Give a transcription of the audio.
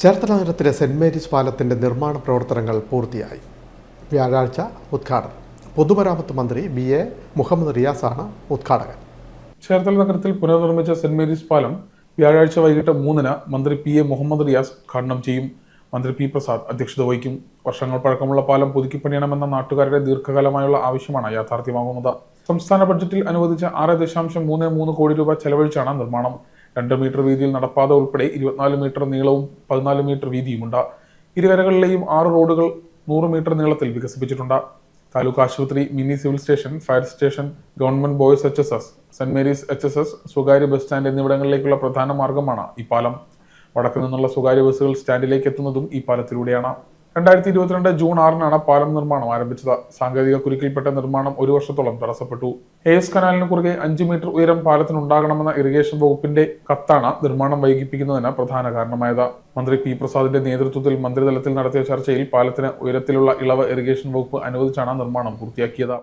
ചേർത്തല നഗരത്തിലെ saint Mary's പാലത്തിന്റെ നിർമ്മാണ പ്രവർത്തനങ്ങൾ പൂർത്തിയായി. വ്യാഴാഴ്ച ഉദ്ഘാടനം. പൊതുമരാമത്ത് മന്ത്രി ബി എ മുഹമ്മദ് റിയാസാണ് ഉദ്ഘാടകൻ. ചേർത്തല നഗരത്തിൽ പുനർനിർമ്മിച്ച സെന്റ് മേരീസ് പാലം വ്യാഴാഴ്ച വൈകിട്ട് മൂന്നിന് മന്ത്രി പി എ മുഹമ്മദ് റിയാസ് ഉദ്ഘാടനം ചെയ്യും. മന്ത്രി പി പ്രസാദ് അധ്യക്ഷത വഹിക്കും. വർഷങ്ങൾ പഴക്കമുള്ള പാലം പുതുക്കിപ്പണിയണമെന്ന നാട്ടുകാരുടെ ദീർഘകാലമായുള്ള ആവശ്യമാണ് യാഥാർത്ഥ്യമാകുന്നത്. സംസ്ഥാന ബഡ്ജറ്റിൽ അനുവദിച്ച ആറ് ദശാംശം മൂന്ന് മൂന്ന് കോടി രൂപ ചെലവഴിച്ചാണ് നിർമ്മാണം. രണ്ട് മീറ്റർ വീതിയിൽ നടപ്പാത ഉൾപ്പെടെ ഇരുപത്തിനാല് മീറ്റർ നീളവും പതിനാല് മീറ്റർ വീതിയുമുണ്ട്. ഇരുകരകളിലെയും ആറ് റോഡുകൾ നൂറ് മീറ്റർ നീളത്തിൽ വികസിപ്പിച്ചിട്ടുണ്ട്. താലൂക്ക് ആശുപത്രി mini civil station fire station government boys H S S saint Mary's H S S സ്വകാര്യ ബസ് സ്റ്റാൻഡ് എന്നിവിടങ്ങളിലേക്കുള്ള പ്രധാന മാർഗമാണ് ഈ പാലം. വടക്കു നിന്നുള്ള സ്വകാര്യ ബസ്സുകൾ സ്റ്റാൻഡിലേക്ക് എത്തുന്നതും ഈ പാലത്തിലൂടെയാണ്. രണ്ടായിരത്തി ഇരുപത്തിരണ്ട് ജൂൺ ആറിനാണ് പാലം നിർമ്മാണം ആരംഭിച്ചത്. സാങ്കേതിക കുരുക്കിൽപ്പെട്ട നിർമ്മാണം ഒരു വർഷത്തോളം തടസ്സപ്പെട്ടു. എ എസ് കനാലിന് കുറുകെ അഞ്ച് മീറ്റർ ഉയരം പാലത്തിനുണ്ടാകണമെന്ന ഇറിഗേഷൻ വകുപ്പിന്റെ കത്താണ് നിർമ്മാണം വൈകിപ്പിക്കുന്നതിന് പ്രധാന കാരണമായത്. മന്ത്രി പി പ്രസാദിന്റെ നേതൃത്വത്തിൽ മന്ത്രിതലത്തിൽ നടത്തിയ ചർച്ചയിൽ പാലത്തിന് ഉയരത്തിലുള്ള ഇളവ് ഇറിഗേഷൻ വകുപ്പ് അനുവദിച്ചാണ് നിർമ്മാണം പൂർത്തിയാക്കിയത്.